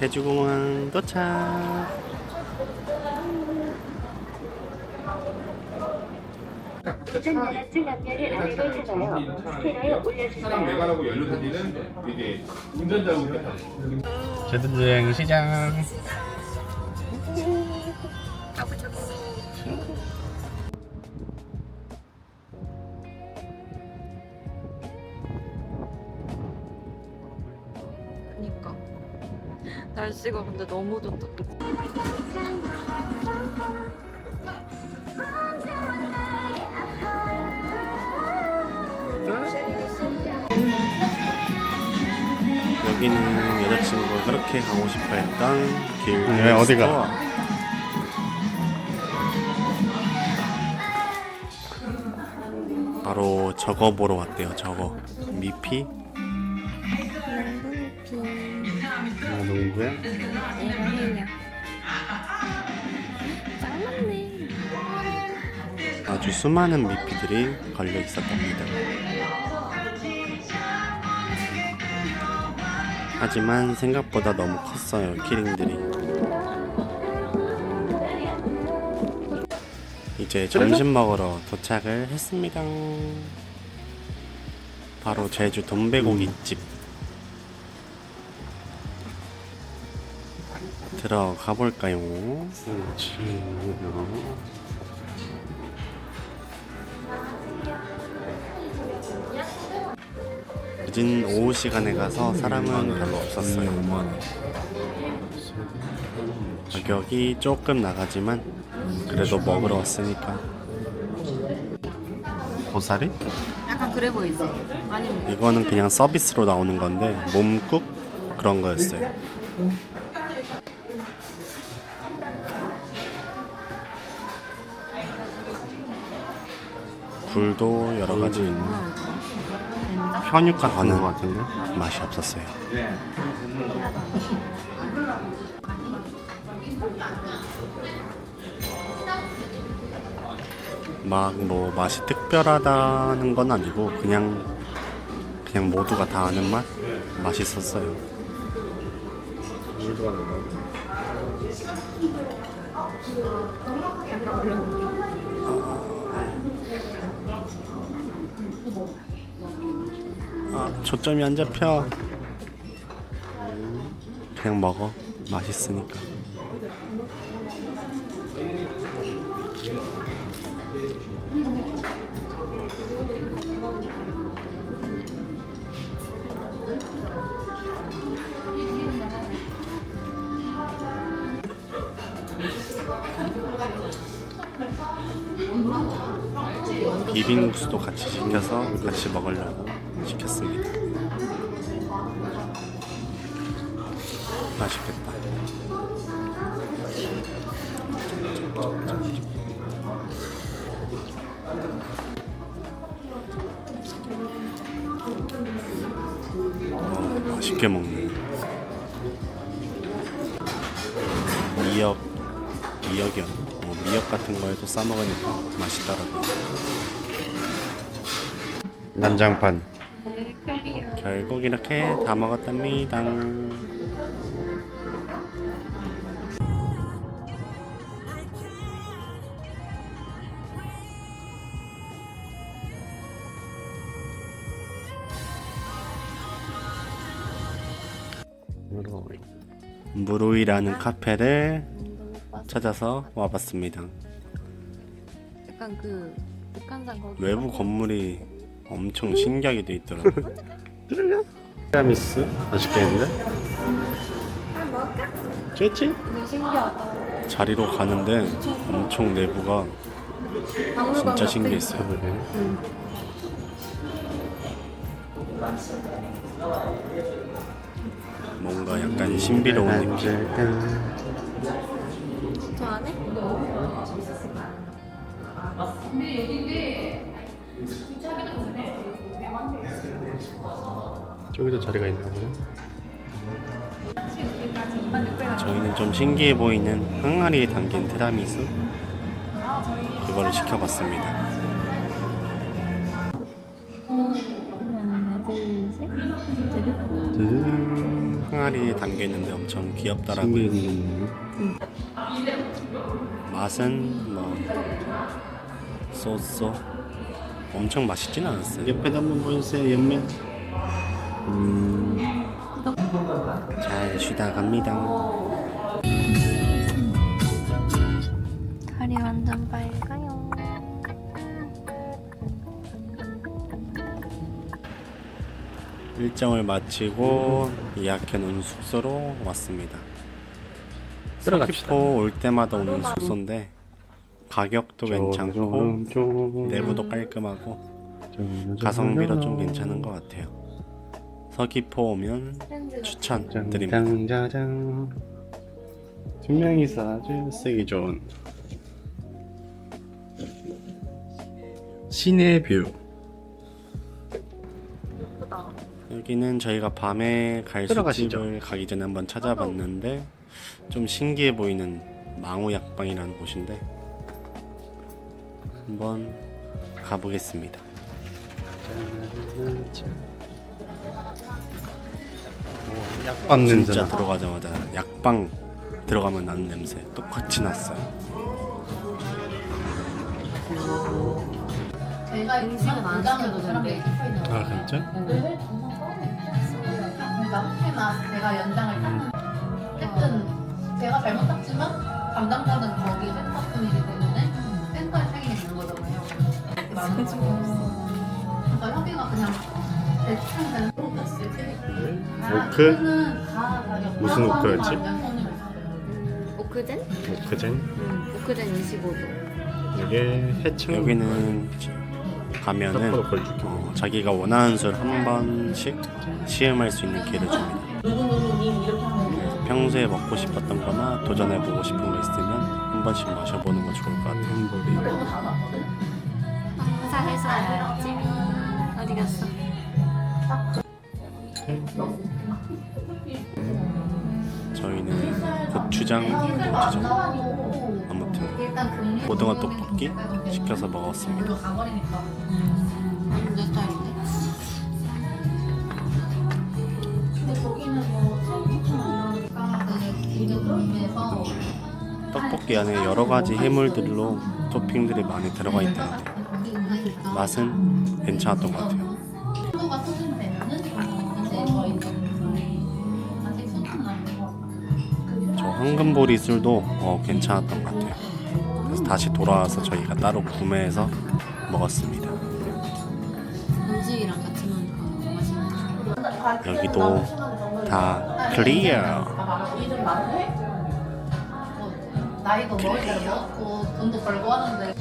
제주공항 도착. 도착 나라증 앞면을 아래로 잡아요. 스캐너에 차량 올려주세요. 외관하고 연료 사진은 이제 운전자하고 협의하고 제주도행 시장. 날씨가 근데 너무 좋다. 여기는 여자친구가 그렇게 가고 싶어 했던 길. 왜, 어디가? 바로 저거 보러 왔대요. 저거 미피. 아 농구야? 아주 수많은 미피들이 걸려 있었답니다. 하지만 생각보다 너무 컸어요, 키링들이. 이제 점심 먹으러 도착을 했습니다. 바로 제주 돈베고기집. 들어가 볼까요? 늦은 오후 시간에 가서 사람은 별로 없었어요. 가격이 조금 나가지만 그래도 먹으러 왔으니까. 고사리? 약간 그래 보이지? 아니면 이거는 그냥 서비스로 나오는 건데 몸국 그런 거였어요. 굴도 여러 가지 있는 현육과 가는 것 같은데 맛이 없었어요. 막 뭐 맛이 특별하다는 건 아니고 그냥 그냥 모두가 다 아는 맛 맛있었어요. 아, 초점이 안 잡혀. 그냥 먹어. 맛있으니까. 비빔국수도 같이 시켜서 같이 먹으려고 시켰습니다. 맛있겠다. 어, 맛있게 먹네. 미역, 미역이요. 뭐 미역 같은 거에도 싸 먹으니까 맛있더라고요. 난장판 결국 이렇게 다 먹었답니다. 무로이라는 카페를 찾아서 와봤습니다. 약간 그 북한산 거기 외부 건물이 엄청 신기하게 돼 있더라고요. 티라미수 맛있겠는데? 좋지? 신기하다. 자리로 가는데 엄청 내부가 진짜 신기했어요. 뭔가 약간 신비로운 느낌. 저 안에? 저기도 자리가 있나 보네 저희는 좀 신기해 보이는 항아리에 담긴 티라미수 그거를 시켜봤습니다. 하나, 둘, 셋. 음, 항아리 마리 담겨 있는데 엄청 귀엽더라고요. 맛은 뭐 쏘쏘 엄청 맛있진 않았어요. 옆에도 한번 보여주세요, 옆면. 음, 잘 쉬다 갑니다. 다리 완전 빨가요. 일정을 마치고 예약해 놓은 숙소로 왔습니다. 들어갑시다. 서귀포 올 때마다 오는 숙소인데 가격도 괜찮고 내부도 깔끔하고 가성비도 좀 괜찮은 것 같아요. 서귀포 오면 추천드립니다. 두 명이서 아주 쓰기 좋은 시내 뷰. 여기는 저희가 밤에 갈 들어가시죠. 술집을 가기 전에 한번 찾아봤는데 좀 신기해 보이는 망우 약방이라는 곳인데 한번 가보겠습니다. 약방 냄새 진짜 나. 들어가자마자 약방 들어가면 나는 냄새 똑같이 났어요. 음식은 안 시켜도 된대. 아 진짜? 그러니까 혹시나 제가 연장을 탔는데 어쨌든 제가 잘못 탔지만 담당자는 거기 센터분이기 때문에 센터에 책임이 있는 거잖아요. 많은 거예요. 그러니까 협의가 그냥 대충 되는 오크? 무슨 오크였지? 오크젠? 오크젠? 응, 오크젠 25도. 이게 해창 여기는 가면은. 어, 자기가 원하는 술 한 번씩 시음할 수 있는 기회를 줍니다. 그래서 평소에 먹고 싶었던 거나 도전해보고 싶은 거 있으면 한 번씩 마셔보는 거 좋을 것 같아요. 항상 했어야지. 어디 갔어? 저희는 고추장 아무튼 고등어 떡볶이 시켜서 먹었습니다. 떡볶이 안에 여러 가지 해물들로 토핑들이 많이 들어가 있다는데 맛은 괜찮았던 것 같아요. 황금보리 술도 어, 괜찮았던 것 같아요. 그래서 다시 돌아와서 저희가 따로 구매해서 먹었습니다. 음식이랑 같이 먹으니까 맛있네. 여기도 다 클리어. 나이도 먹고 돈도 벌고 하는데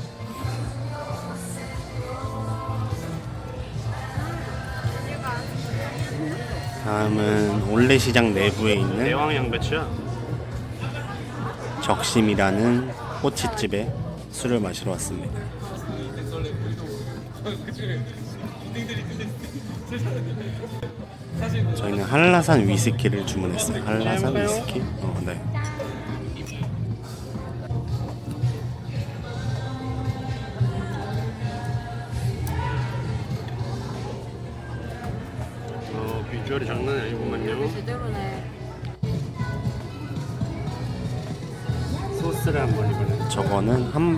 다음은 올레시장 내부에 있는 대왕 양배추야. 적심이라는 꼬치집에 술을 마시러 왔습니다. 저희는 한라산 위스키를 주문했어요. 한라산 위스키? 어, 네.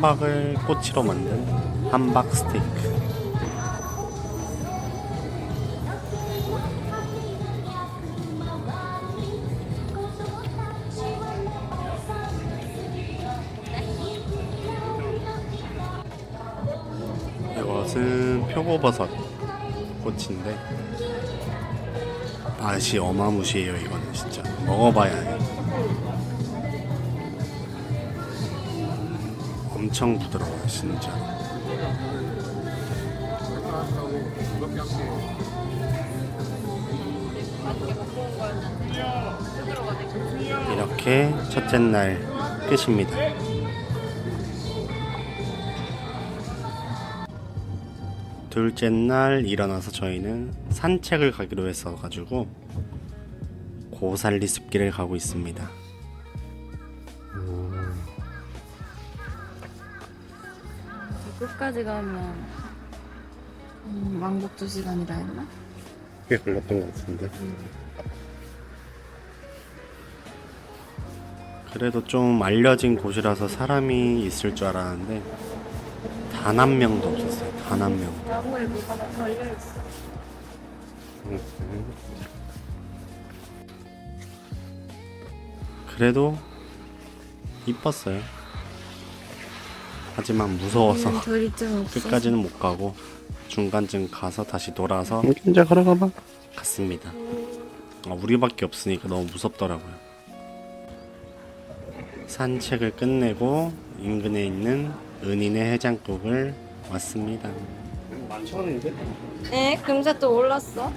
함박을 꼬치로 만든 함박 스테이크. 이것은 표고버섯 꼬치인데 맛이 어마무시해요 이거는 진짜 먹어봐야 해요 엄청 부드러워요 진짜 이렇게 첫째 날 끝입니다. 둘째 날 일어나서 저희는 산책을 가기로 했어 가지고 고살리 숲길을 가고 있습니다 끝까지 가면 음, 왕복 2시간이라 했나? 꽤 걸렸던 것 같은데. 그래도 좀 알려진 곳이라서 사람이 있을 줄 알았는데 단 한 명도 없었어요. 단 한 명. 나무에 뭐가 걸려있어. 그래도 이뻤어요. 하지만 무서워서 좀 없어. 끝까지는 못 가고 중간쯤 가서 다시 돌아서 이제 걸어가봐. 갔습니다. 아, 우리밖에 없으니까 너무 무섭더라고요. 산책을 끝내고 인근에 있는 은인의 해장국을 왔습니다. 만천 원인데? 에? 금세 또 올랐어?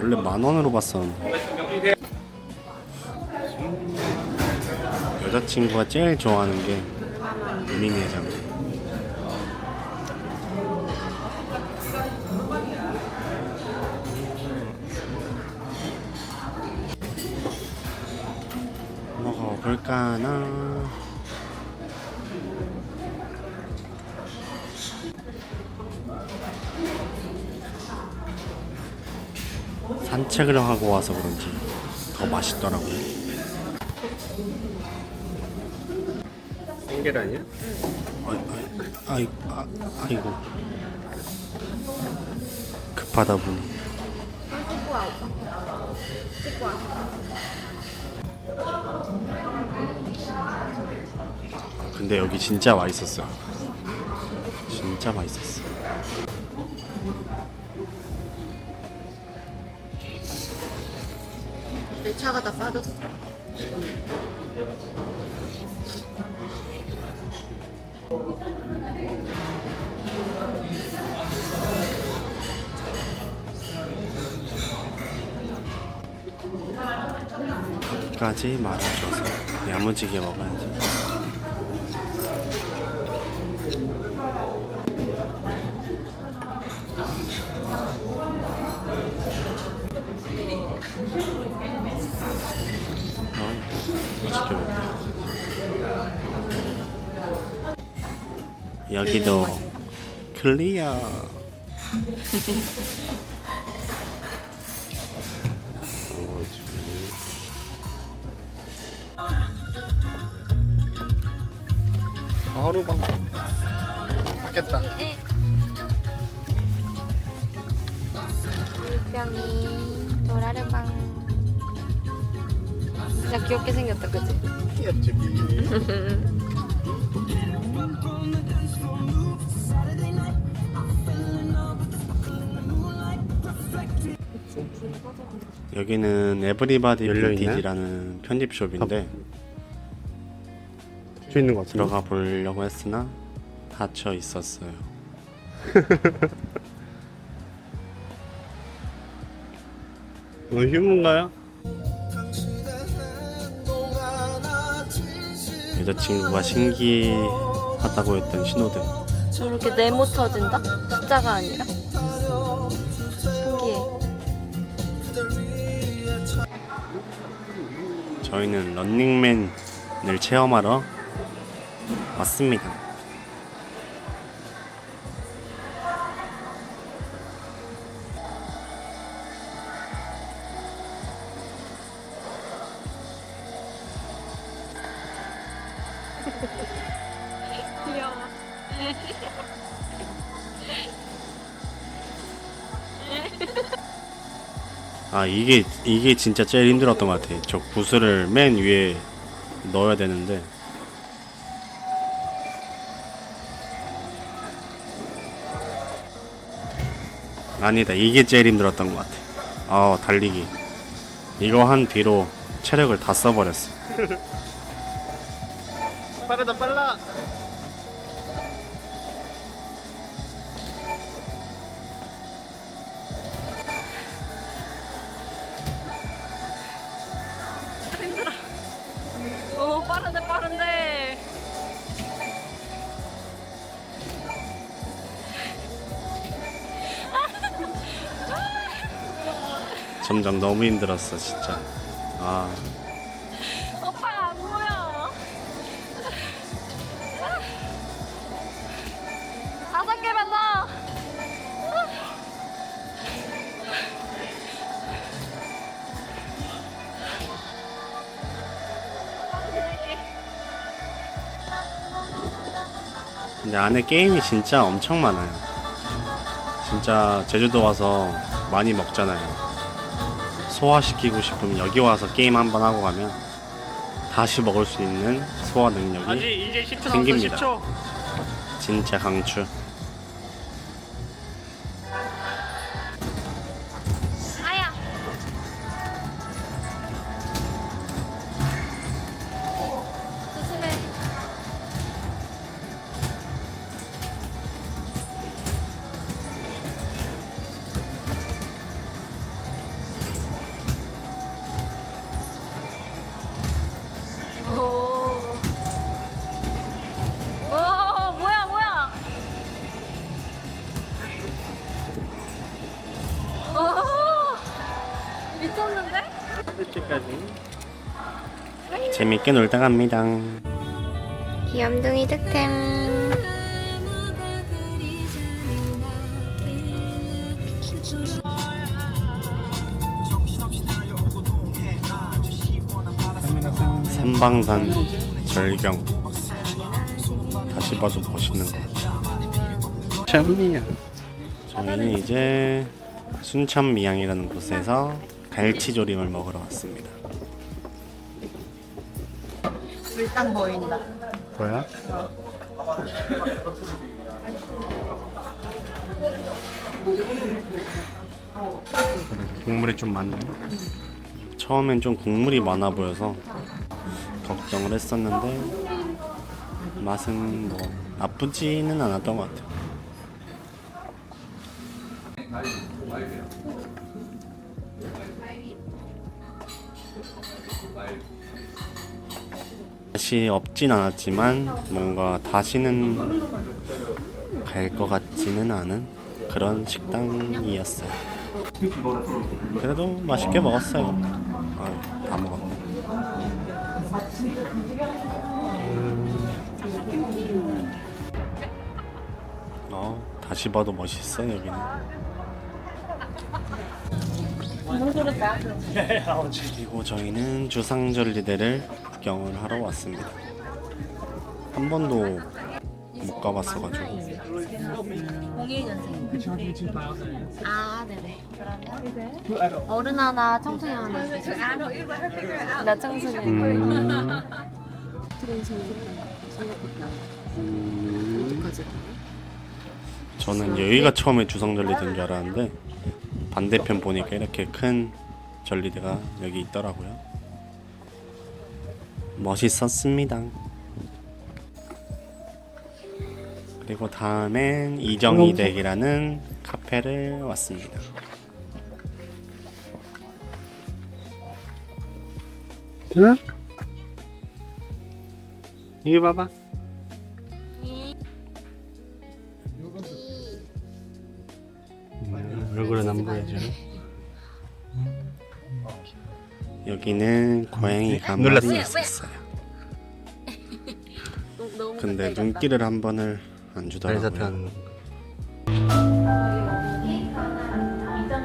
원래 만 원으로 봤었는데 여자친구가 제일 좋아하는 게 은인의 해장국. 먹어볼까나 산책을 하고 와서 그런지 더 맛있더라고요. 생계란이야? 아이, 아, 아이고. 급하다 보니. 근데 여기 진짜 맛있었어요. 진짜 맛있었어. 내 차가 다 빠졌어. 끝까지 말아줘서 야무지게 먹어야지. 어, 여기도 클리어 하루방. 맞겠다. 물병이 도라르방. 진짜 귀엽게 생겼다, 그치? 예쁘기. 여기는 에브리바디? 빈티지라는 편집숍인데 수 있는 것 같은데. 들어가 보려고 했으나 닫혀 있었어요. 오늘 휴무인가요? 여자친구가 신기하다고 했던 신호등. 저렇게 네모 터진다? 숫자가 아니라? 신기해. 저희는 런닝맨을 체험하러 왔습니다. 아 이게 이게 진짜 제일 힘들었던 것 같아. 저 구슬을 맨 위에 넣어야 되는데 아니다 이게 제일 힘들었던 것 같아. 아 달리기 이거 한 뒤로 체력을 다 써버렸어. 빠르다 빨라. 감정 너무 힘들었어 진짜 아 오빠 안 보여. 다섯 개만 더. 근데 안에 게임이 진짜 엄청 많아요 진짜 제주도 와서 많이 먹잖아요 소화시키고 싶으면 여기 와서 게임 한번 하고 가면 다시 먹을 수 있는 소화 능력이 10초 생깁니다. 진짜 강추. 재밌게 놀다 갑니다. 귀염둥이 득템. 삼방산 절경. 다시 봐도 멋있는 것. 참이야. 저희는 이제 순천 미양이라는 곳에서 갈치조림을 먹으러 왔습니다. 일단 보인다. 뭐야? 국물이 좀 많네. 처음엔 좀 국물이 많아 보여서 걱정을 했었는데 맛은 뭐 나쁘지는 않았던 것 같아요. 맛이 없진 않았지만 뭔가 다시는 갈 것 같지는 않은 그런 식당이었어요. 그래도 맛있게 먹었어요. 아, 다 먹었네. 어, 다시 봐도 멋있어 여기는. 그리고 저희는 주상절리대를 구경을 하러 왔습니다. 한 번도 못 가봤어가지고 01년생. 아, 네네. 그러면 어른 하나, 청소년 하나. 나 청소년. 음, 저는 여기가 처음에 주상절리대인 줄 알았는데 반대편 보니까 이렇게 큰 전리대가 여기 있더라고요. 멋있었습니다. 그리고 다음엔 이정이댁이라는 카페를 왔습니다. 응? 이거 봐봐. 음, 얼굴은 안 보여줘. 여기는 고양이가 한 놀랐어. 마리 있었어요. 근데 눈길을 한 번을 안 주더라고요.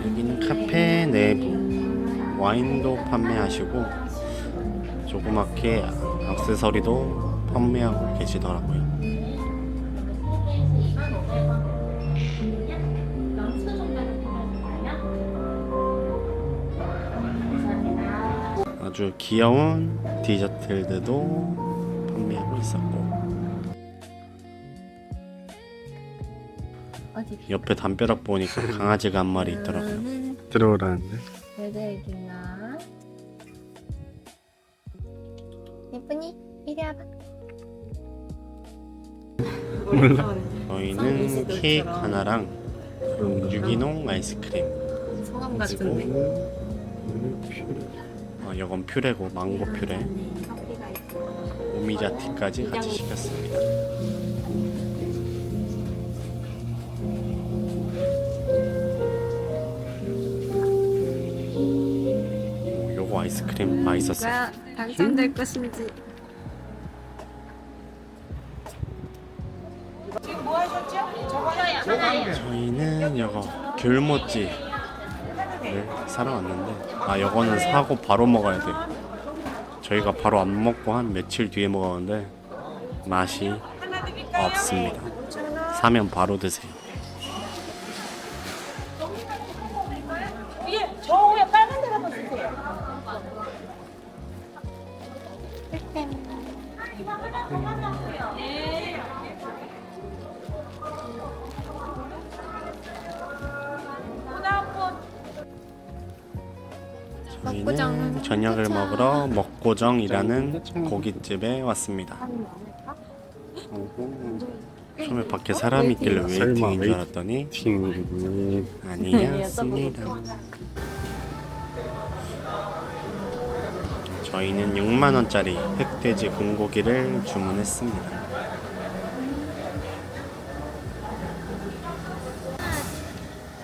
여기는 카페 내부 와인도 판매하시고 조그맣게 액세서리도 판매하고 계시더라고요. 아주 귀여운 디저트들도 판매하고 있었고 옆에 담벼락 보니까 강아지가 한 마리 있더라고요. 들어오라는데. 여자애기나. 예쁘니? 이리 와봐. 저희는 케이크 하나랑 유기농 아이스크림 성함 그리고 어, 이건 퓨레고 망고 퓨레 오미자티까지 같이 시켰습니다. 오, 요거 아이스크림 맛있었어요. 당첨될 것인지. 저희는 이거 귤모찌 를 사러 왔는데 아 이거는 사고 바로 먹어야 돼요 저희가 바로 안 먹고 한 며칠 뒤에 먹었는데 맛이 없습니다. 사면 바로 드세요. 고정이라는 고깃집에 왔습니다. 처음에 밖에 사람이 있길래 설마 웨이팅인 줄. 알았더니 팀 아니었습니다. 저희는 6만 원짜리 흑돼지 공고기를 주문했습니다.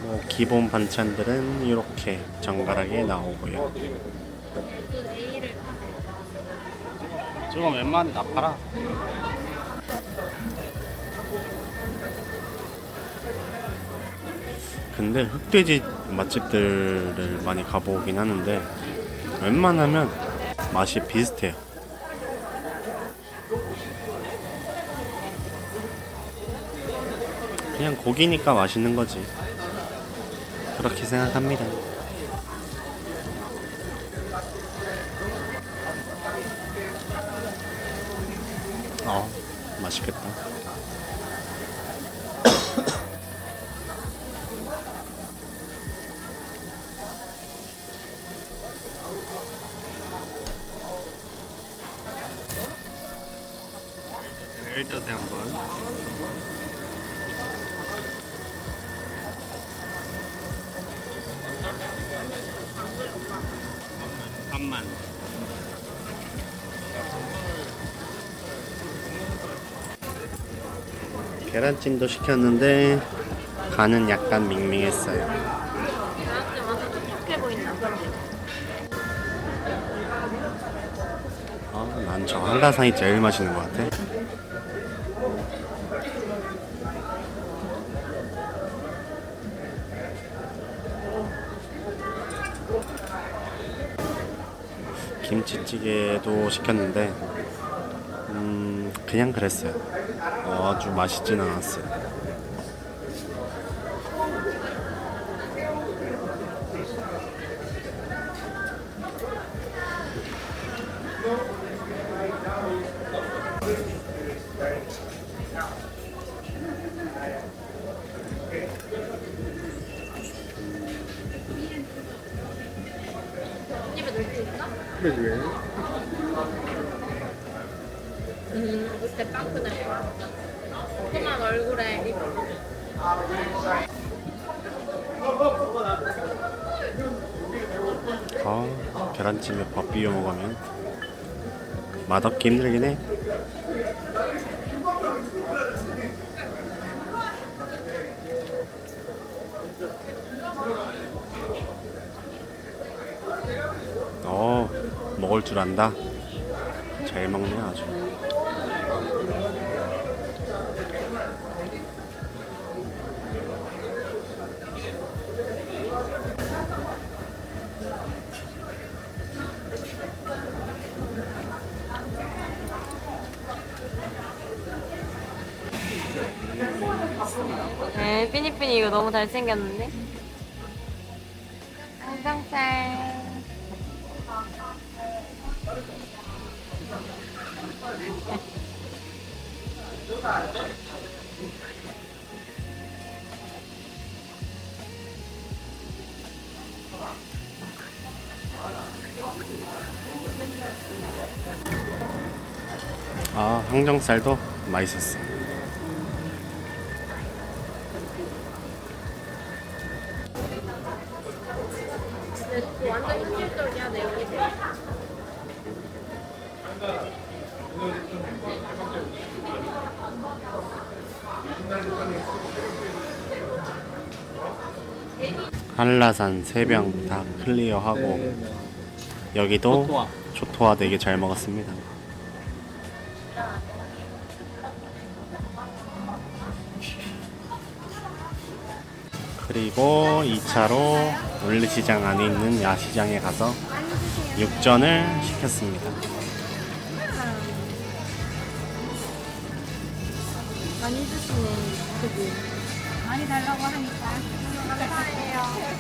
뭐 기본 반찬들은 이렇게 정갈하게 나오고요. 저거 웬만해 다 팔아. 근데 흑돼지 맛집들을 많이 가보긴 하는데 웬만하면 맛이 비슷해요. 그냥 고기니까 맛있는 거지. 그렇게 생각합니다. 맛있겠다. 일자세 한번. 계란찜도 시켰는데 간은 약간 밍밍했어요. 아, 난 저 한라산이 제일 맛있는 것 같아. 김치찌개도 시켰는데 음 그냥 그랬어요. 어, 아주 맛있진 않았어요. 조그만 얼굴에 입. 아, 계란찜에 밥 비벼 먹으면 맛없기 힘들긴 해. 어, 먹을 줄 안다. 잘 먹네 아주. 에 삐니삐니 이거 너무 잘생겼는데? 항상살. 아, 항정살도 맛있었어. 한라산 세병 다 클리어하고 여기도 초토화 되게 잘 먹었습니다. 그리고 2차로 올리시장 안에 있는 야시장에 가서 육전을 시켰습니다. 많이 드시네, 그지? 많이 달라고 하니까. 감사해요.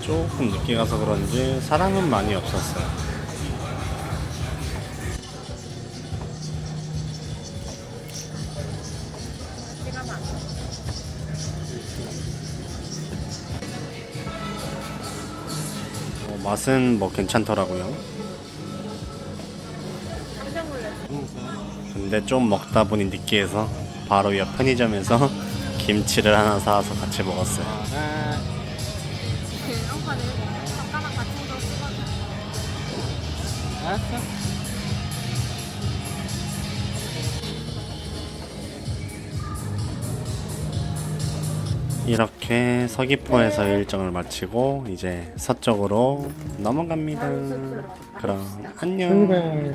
조금 늦게 가서 그런지 사람은 많이 없었어요. 어, 맛은 뭐 괜찮더라고요. 근데 좀 먹다 보니 느끼해서 바로 옆 편의점에서 김치를 하나 사와서 같이 먹었어요. 알았어. 이렇게 서귀포에서 일정을 마치고 이제 서쪽으로 넘어갑니다. 그럼 안녕.